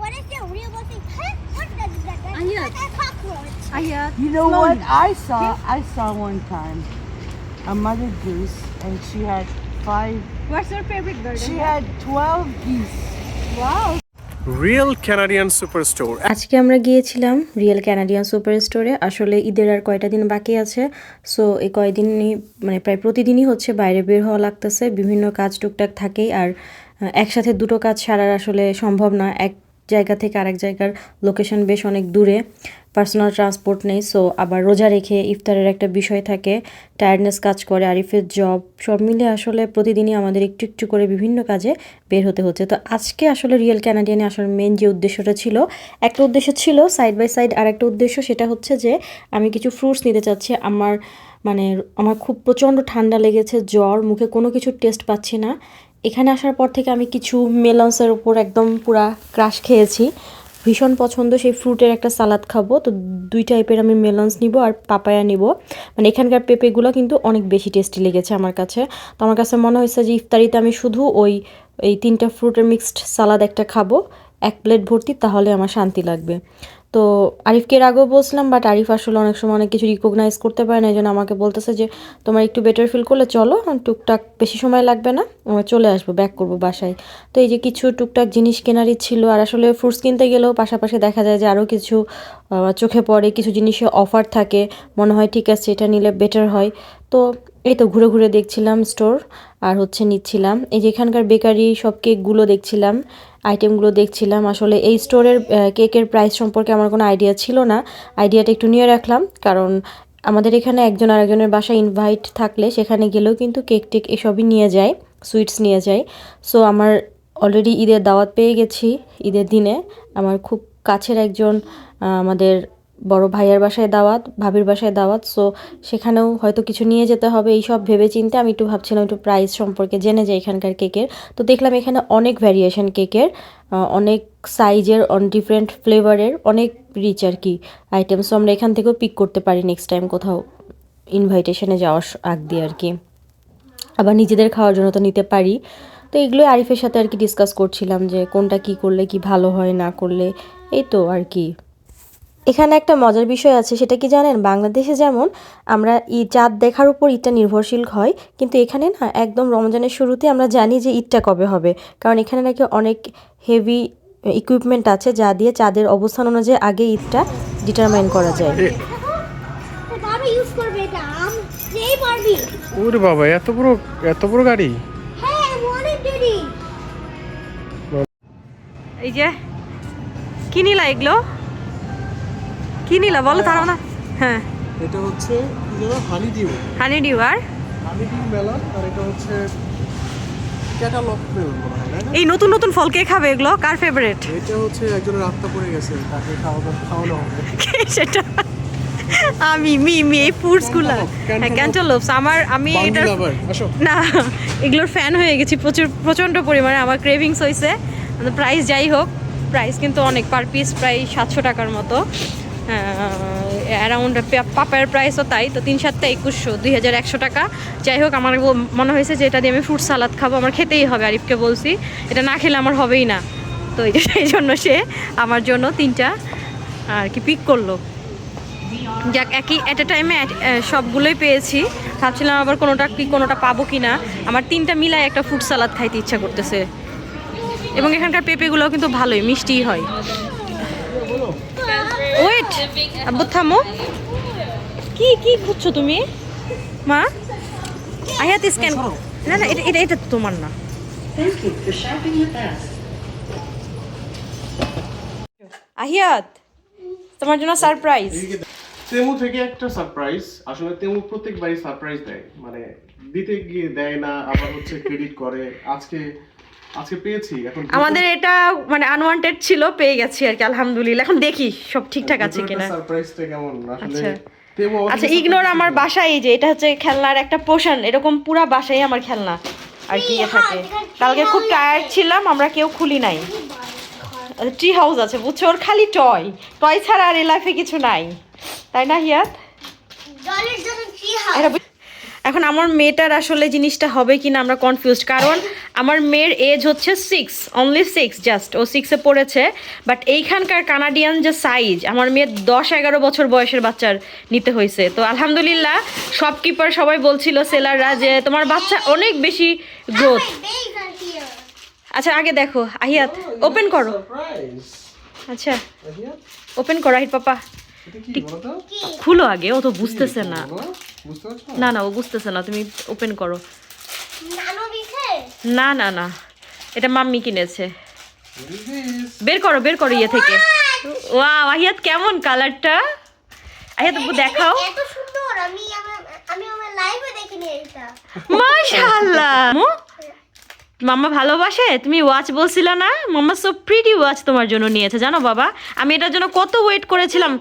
What is the real thing? What does that? That's a cockroach. Ayat. You know what I saw? I saw one time a mother goose, and she had five. What's your favorite bird? She had twelve geese. Wow. Real Canadian super store আজকে আমরা গিয়েছিলাম real Canadian super স্টোরে আসলে ঈদের আর কয়টা দিন বাকি আছে সো এই কয়দিনই মানে প্রায় প্রতিদিনই হচ্ছে বাইরে বের হওয়া লাগতেছে বিভিন্ন কাজ টুকটাক থাকেই আর একসাথে দুটো কাজ সারার আসলে সম্ভব না এক জায়গা থেকে আরেক জায়গার লোকেশন বেশ অনেক দূরে। পার্সোনাল ট্রান্সপোর্ট নেই সো আবার রোজা রেখে ইফতারের একটা বিষয় থাকে। টায়ার্ডনেস কাজ করে, আরিফের জব সব মিলে আসলে প্রতিদিনই আমাদের একটু একটু করে বিভিন্ন কাজে বের হতে হচ্ছে। তো আজকে আসলে রিয়েল ক্যানাডিয়ানে আসার মেন যে উদ্দেশ্যটা ছিল, একটা উদ্দেশ্য ছিল সাইড বাই সাইড আর একটা উদ্দেশ্য, সেটা হচ্ছে যে আমি কিছু ফ্রুটস নিতে চাচ্ছি। আমার মানে আমার খুব প্রচণ্ড ঠান্ডা লেগেছে, জ্বর, মুখে কোনো কিছু টেস্ট পাচ্ছি না। এখানে আসার পর থেকে আমি কিছু মেলন্সের উপর একদম পুরা ক্রাশ খেয়েছি। ভীষণ পছন্দ সেই ফ্রুটের একটা সালাদ খাব। তো দুই টাইপের আমি মেলন্স নিব আর পাপায়া নিব। মানে এখানকার পেঁপেগুলো কিন্তু অনেক বেশি টেস্টি লেগেছে আমার কাছে। তো আমার কাছে মনে হয়েছে যে ইফতারিতে আমি শুধু ওই, এই তিনটা ফ্রুটের মিক্সড সালাদ একটা খাব। এক প্লেট ভর্তি, তাহলে আমার শান্তি লাগবে। তো আরিফকে এর আগেও বলছিলাম বাট আরিফ আসলে অনেক সময় অনেক কিছু রিকগনাইজ করতে পারে না, এই জন্য আমাকে বলতেছে যে, তোমার একটু বেটার ফিল করলে চলো, টুকটাক বেশি সময় লাগবে না চলে আসব ব্যাক করব বাসায়। তো এই যে কিছু টুকটাক জিনিস কেনারই ছিল, আর আসলে ফ্রুটস কিনতে গেলেও পাশাপাশি দেখা যায় যে আরও কিছু চোখে পড়ে, কিছু জিনিসে অফার থাকে, মনে হয় ঠিক আছে, এটা নিলে বেটার হয়। তো এই তো ঘুরে ঘুরে দেখছিলাম স্টোর আর হচ্ছে নিচ্ছিলাম। এই যে এখানকার বেকারি, সব কেকগুলো দেখছিলাম আইটেমগুলো দেখছিলাম। আসলে এই স্টোরের কেকের প্রাইস সম্পর্কে আমার কোনো আইডিয়া ছিল না। আইডিয়াটা একটু নিয়ে রাখলাম, কারণ আমাদের এখানে একজন আরেকজনের বাসায় ইনভাইট থাকলে সেখানে গেলেও কিন্তু কেক টেক এসবই নিয়ে যায় সুইটস নিয়ে যায়। সো আমার অলরেডি ঈদের দাওয়াত পেয়ে গেছি ঈদের দিনে। আমার খুব কাছের একজন আমাদের বড় ভাইয়ের বাসায় দাওয়াত, ভাবির বাসায় দাওয়াত। সো সেখানেও হয়তো কিছু নিয়ে যেতে হবে, এই সব ভেবে চিন্তে আমি একটু ভাবছিলাম একটু প্রাইস সম্পর্কে জেনে যাই এখানকার কেকের। তো দেখলাম এখানে অনেক ভ্যারিয়েশন কেকের অনেক সাইজের অন ডিফারেন্ট ফ্লেভারের অনেক রিচ আর কি আইটেম সো আমরা এখান থেকেও পিক করতে পারি নেক্সট টাইম কোথাও ইনভাইটেশনে যাওয়ার আগ দিয়ে আর কি। আবার নিজেদের খাওয়ার জন্য তো নিতে পারি। তো এগুলোই আরিফের সাথে আর কি ডিসকাস করছিলাম যে কোনটা কি করলে কি ভালো হয়, না করলে, এই তো আর কি। এখানে একটা মজার বিষয় আছে সেটা কি জানেন? বাংলাদেশে যেমন আমরা ই চাঁদ দেখার উপর ঈদটা নির্ভরশীল হয় কিন্তু এখানে না একদম রমজানের শুরুতে আমরা জানি যে ঈদটা কবে হবে। কারণ এখানে নাকি অনেক হেভি ইকুইপমেন্ট আছে যা দিয়ে চাঁদের অবস্থান অনুযায়ী আগে ঈদটা ডিটারমাইন করা যায়। ওরে বাবা এত বড় এত বড় গাড়ি? হ্যাঁ এই যে কি নিলা এগুলো? কি নিলা বলো তারা না। হ্যাঁ। এটা হচ্ছে হানি ডিউ হানি ডিউ আর? হানি ডিউ মেলন আর এটা হচ্ছে ক্যাটালগ মেলন মনে হয় না? এই নতুন নতুন ফল কে খাবে এগুলো? কার ফেভারিট এটা হচ্ছে একজনের আত্মা পড়ে গেছে তাকে খাওয়ানো খাওয়ানো হবে। সেটা? আমি মি মি এই হ্যাঁ ক্যান্টালোপস আমার আমি আসো। না এগুলোর ফ্যান হয়ে গেছি প্রচুর প্রচণ্ড পরিমাণে। আমার ক্রেভিংস হয়েছে প্রাইস যাই হোক প্রাইস কিন্তু অনেক। পার পিস প্রায় সাতশো টাকার মতো। অ্যারাউন্ড পাপায়ের প্রাইসও তাই, তো তিন সাতটা একুশশো, দুই হাজার একশো টাকা। যাই হোক আমার মনে হয়েছে যে এটা দিয়ে আমি ফ্রুট সালাদ খাব, আমার খেতেই হবে, আরিফকে বলছি। এটা না খেলে আমার হবেই না। তো এই সেই জন্য সে আমার জন্য তিনটা, আর কি পিক করল। যাক, একই অ্যাট এ টাইমে সবগুলোই পেয়েছি। ভাবছিলাম আবার কোনোটা কি, কোনোটা পাবো কি না। আমার তিনটা মিলায় একটা ফুড সালাদ খাইতে ইচ্ছা করতেছে। এবং এখানকার পেঁপেগুলোও কিন্তু ভালোই, মিষ্টিই হয়। ওয়েট আব্বু থামো। কি কি খুঁজছো তুমি? মা? আয়াত স্ক্যান না না এটা এটা এটা তোমার না। আহিয়াত তোমার জন্য সারপ্রাইজ তেমু থেকে একটা সারপ্রাইজ আসলে তেমু প্রত্যেকবারই সারপ্রাইজ দেয়। মানে দিতে গিয়ে দেয় না আবার হচ্ছে ক্রেডিট করে। আজকে আজকে পেয়েছি এখন আমাদের এটা মানে আনওয়ান্টেড ছিল পেয়ে গেছি আর কি আলহামদুলিল্লাহ। এখন দেখি সব ঠিকঠাক আছে কিনা। সারপ্রাইজটা কেমন? আসলে আচ্ছা। আচ্ছা ইগনোর আমার বাসায় এই যে এটা হচ্ছে খেলনার একটা পোষণ এরকম পুরা বাসায় আমার খেলনা আর কি থাকে। কালকে খুব টায়ার্ড ছিলাম আমরা কেউ খুলি নাই। ট্রি হাউস আছে বুঝছ? ওর খালি টয় টয় ছাড়া আর এই লাইফে কিছু নাই। তাই না হিয়াত? এখন আমার মেয়েটার আসলে জিনিসটা হবে কিনা আমরা কনফিউজড কারণ আমার মেয়ের এজ হচ্ছে সিক্স অনলি সিক্স জাস্ট ও সিক্সে পড়েছে বাট এইখানকার কানাডিয়ান যে সাইজ আমার মেয়ের দশ এগারো বছর বয়সের বাচ্চার নিতে হয়েছে। তো আলহামদুলিল্লাহ শপকিপার সবাই বলছিল সেলাররা যে তোমার বাচ্চা অনেক বেশি গ্রোথ. আচ্ছা আগে দেখো আহিয়াত ওপেন করো। আচ্ছা ওপেন করো আহিত পাপা। খুলো আগে ও তো বুঝতেছে না। না না ও বুঝতেছে না তুমি ওপেন করো? না না না। এটা মাম্মি কিনেছে? বের করো বের করো ইয়ে থেকে। ওয়াও আহিয়াত কেমন কালারটা? আহিয়াত দেখাও। এত সুন্দর। আমি আমি আমার লাইভে দেখিনি এটা। মাশাআল্লাহ। মাম্মা ভালোবাসে? তুমি ওয়াচ বলছিলে না? মাম্মা সো প্রিটি ওয়াচ তোমার জন্য নিয়েছে। জানো বাবা আমি এটার জন্য কত ওয়েট করেছিলাম।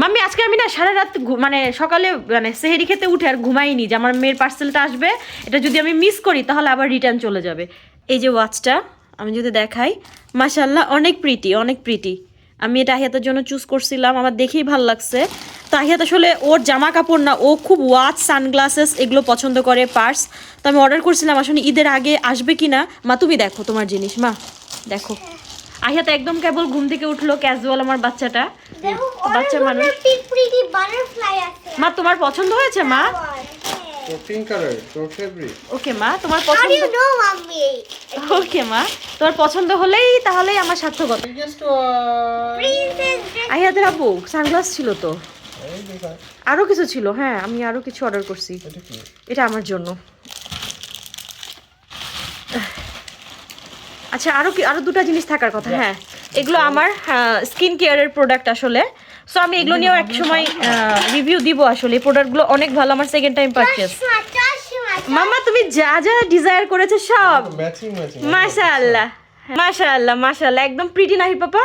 মাম্মি, আজকে আমি না সারা রাত মানে সকালে মানে সেহেরি খেতে উঠে আর ঘুমাইনি যে আমার মেয়ের পার্সেলটা আসবে, এটা যদি আমি মিস করি তাহলে আবার রিটার্ন চলে যাবে। এই যে ওয়াচটা আমি যদি দেখাই মাশাল্লাহ অনেক প্রীতি অনেক প্রীতি আমি এটা আহিয়াতের জন্য চুজ করছিলাম, আমার দেখেই ভালো লাগছে। তো আহিয়াত আসলে ওর জামা কাপড় না, ও খুব ওয়াচ সানগ্লাসেস এগুলো পছন্দ করে পার্স তো আমি অর্ডার করছিলাম, আসলে ঈদের আগে আসবে কি না? মা, তুমি দেখো তোমার জিনিস, মা, দেখো। আহিয়াত একদম কেবল ঘুম থেকে উঠল ক্যাজুয়াল আমার বাচ্চাটা। বাচ্চা মানুষ। মা তোমার পছন্দ হয়েছে মা? তোর ফেভারিট ওকে মা তোমার পছন্দ? ওকে মা তোমার পছন্দ হলেই তাহলেই আমার সার্থকতা। বিগেস্ট ওয়ান আহিয়াদের আপু সানগ্লাস ছিল তো। এই আরও কিছু ছিল হ্যাঁ আমি আরও কিছু অর্ডার করছি। এটা আমার জন্য। আচ্ছা আরও কি আরও দুটো জিনিস থাকার কথা হ্যাঁ। এগুলো আমার স্কিন কেয়ারের প্রোডাক্ট আসলে। সো আমি এগুলো নিয়েও এক সময় রিভিউ দিব আসলে। এই প্রোডাক্টগুলো অনেক ভালো আমার সেকেন্ড টাইম পারচেস chashma, তুমি যা যা ডিজায়ার করেছ সব। ম্যাচিং ম্যাচিং মাশাআল্লাহ মাশাআল্লাহ মাশাআল্লাহ একদম প্রিটি নাহি পাপা।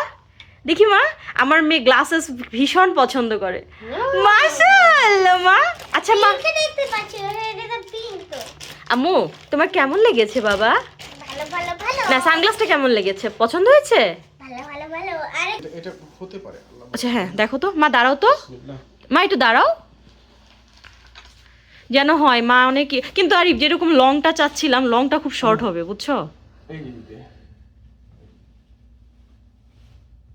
দেখি মা আমার মেয়ে গ্লাসেস ভীষণ পছন্দ করে। মাশাআল্লাহ মা। আচ্ছা মা। দেখতে পাচ্ছি এটা পিঙ্ক তো। আম্মু তোমার কেমন লেগেছে বাবা? ভালো ভালো ভালো। না সানগ্লাসটা কেমন লেগেছে? পছন্দ হয়েছে? ভালো ভালো। ভালো আরে এটা- এটা হতে পারে আল্লাহ আচ্ছা হ্যাঁ দেখো তো মা দাঁড়াও তো। মা একটু দাঁড়াও। যেন হয় মা অনেক কিন্তু আর যেরকম লংটা চাচ্ছিলাম লংটা খুব শর্ট হবে বুঝছ? এই যে যে।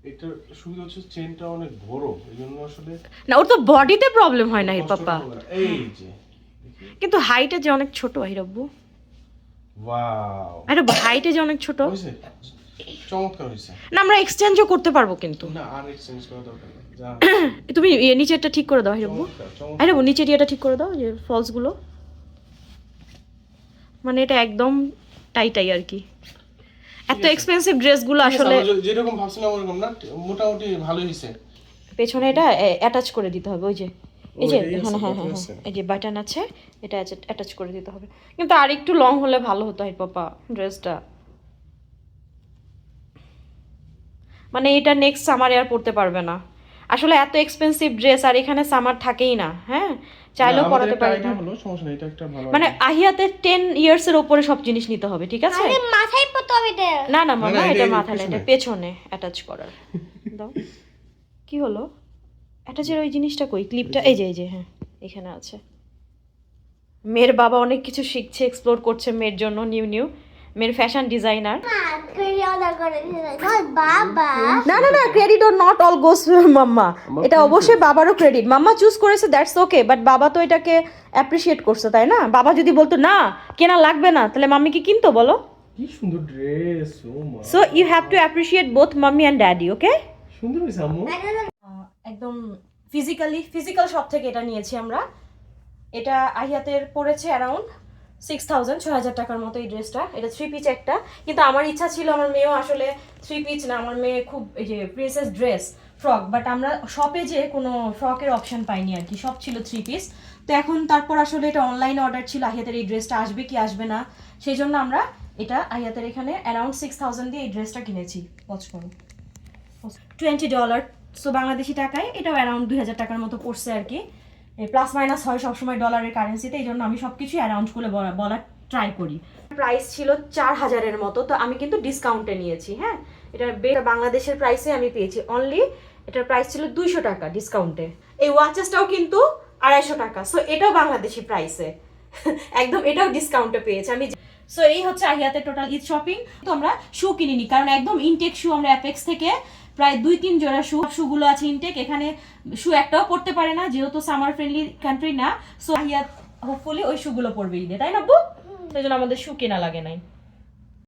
এটার সুবিধা হচ্ছে চেনটা অনেক বড় এই আসলে না ওর তো বডিতে প্রবলেম হয় না এর পাপা। এই যে কিন্তু হাইটে যে অনেক ছোট আহিরব্বু ওয়াও আরে হাইটে যে অনেক ছোট। চমৎকার হয়েছে। না আমরা এক্সচেঞ্জও করতে পারব কিন্তু। না আর এক্সচেঞ্জ করা দরকার নেই। তুমি নিচেরটা ঠিক করে দাও নিচের ইয়েটা ঠিক করে দাও যে ফলসগুলো মানে এটা একদম টাইটাই আর কি। এত এক্সপেন্সিভ ড্রেসগুলো আসলে যেরকম ভাবছিলাম ওরকম না মোটামুটি ভালোই হয়েছে। পেছনে এটা অ্যাটাচ করে দিতে হবে ওই যে এই যে হ্যাঁ হ্যাঁ হ্যাঁ। এই যে বাটন আছে এটা অ্যাটাচ করে দিতে হবে। কিন্তু আর একটু লং হলে ভালো হতো পাপা ড্রেসটা মানে এটা নেক্সট সামারে আর পরতে পারবে না। আসলে এত এক্সপেন্সিভ ড্রেস আর এখানে সামার থাকেই না হ্যাঁ? চাইলেও একটা পারি না। হলো সমস্যা নেই এটা একটা ভালো মানে আহিয়াতে টেন ইয়ার্স এর ওপরে সব জিনিস নিতে হবে ঠিক আছে? আরে মাথায় পড়তে হবে এটা। না না মামা এটা- না এটা পেছনে অ্যাটাচ করার। দাও। কি হলো? অ্যাটাচের ওই জিনিসটা কই? ক্লিপটা এই যে এই যে হ্যাঁ এখানে আছে। মেয়ের বাবা অনেক কিছু শিখছে এক্সপ্লোর করছে মেয়ের জন্য নিউ নিউ মেয়ের ফ্যাশন ডিজাইনার না না না credit or not all goes mama এটা অবশ্যই বাবারও ক্রেডিট মাম্মা চুজ করেছে দ্যাটস ওকে বাট বাবা তো এটাকে অ্যাপ্রিসিয়েট করছে তাই না? বাবা যদি বলতো না কেনা লাগবে না তাহলে মাম্মি কি কিনতো বলো? কি সুন্দর dress so you have to appreciate both mummy and daddy okay সুন্দর হয়েছে আম্মু। একদম ফিজিক্যালি ফিজিক্যাল শপ থেকে এটা নিয়েছি আমরা। এটা আহিয়াতের পড়েছে অ্যারাউন্ড সিক্স থাউজেন্ড ছয় হাজার টাকার মতো এই ড্রেসটা এটা থ্রি পিচ একটা। কিন্তু আমার ইচ্ছা ছিল, আমার মেয়েও আসলে থ্রি পিচ না, আমার মেয়ে খুব এই যে প্রিন্সেস ড্রেস ফ্রক বাট আমরা শপে যে কোনো ফ্রকের অপশন পাইনি আর কি সব ছিল থ্রি পিস তো এখন তারপর আসলে এটা অনলাইন অর্ডার ছিল আহিয়াতের এই ড্রেসটা আসবে কি আসবে না সেই জন্য আমরা এটা আহিয়াতের এখানে অ্যারাউন্ড সিক্স থাউজেন্ড দিয়ে এই ড্রেসটা কিনেছি। করো। টোয়েন্টি ডলার সো বাংলাদেশি টাকায় এটাও অ্যারাউন্ড দুই হাজার টাকার মতো পড়ছে আর কি। প্লাস মাইনাস হয় সবসময় ডলারের কারেন্সিতে এই জন্য আমি সব কিছুই অ্যারাউন্ড করে বলা, বলার ট্রাই করি। প্রাইস ছিল চার হাজারের মতো, তো আমি কিন্তু ডিসকাউন্টে নিয়েছি হ্যাঁ? এটা বাংলাদেশের প্রাইসে আমি পেয়েছি। অনলি এটার প্রাইস ছিল দুইশো টাকা ডিসকাউন্টে এই ওয়াচেসটাও কিন্তু আড়াইশো টাকা। সো এটাও বাংলাদেশি প্রাইসে একদম এটাও ডিসকাউন্টে পেয়েছি। আমি সো এই হচ্ছে আহিয়াতের টোটাল ঈদ শপিং তো আমরা শু কিনিনি, কারণ একদম ইনটেক শু আমরা অ্যাপেক্স থেকে প্রায় দুই তিন জোড়া শু শুগুলো আছে ইনটেক এখানে শু একটাও পড়তে পারে না, যেহেতু সামার ফ্রেন্ডলি কান্ট্রি না সো হোপফুলি ওই শুগুলো পরবে ঈদে তাই না বু সেই জন্য আমাদের শু কেনা লাগে নাই।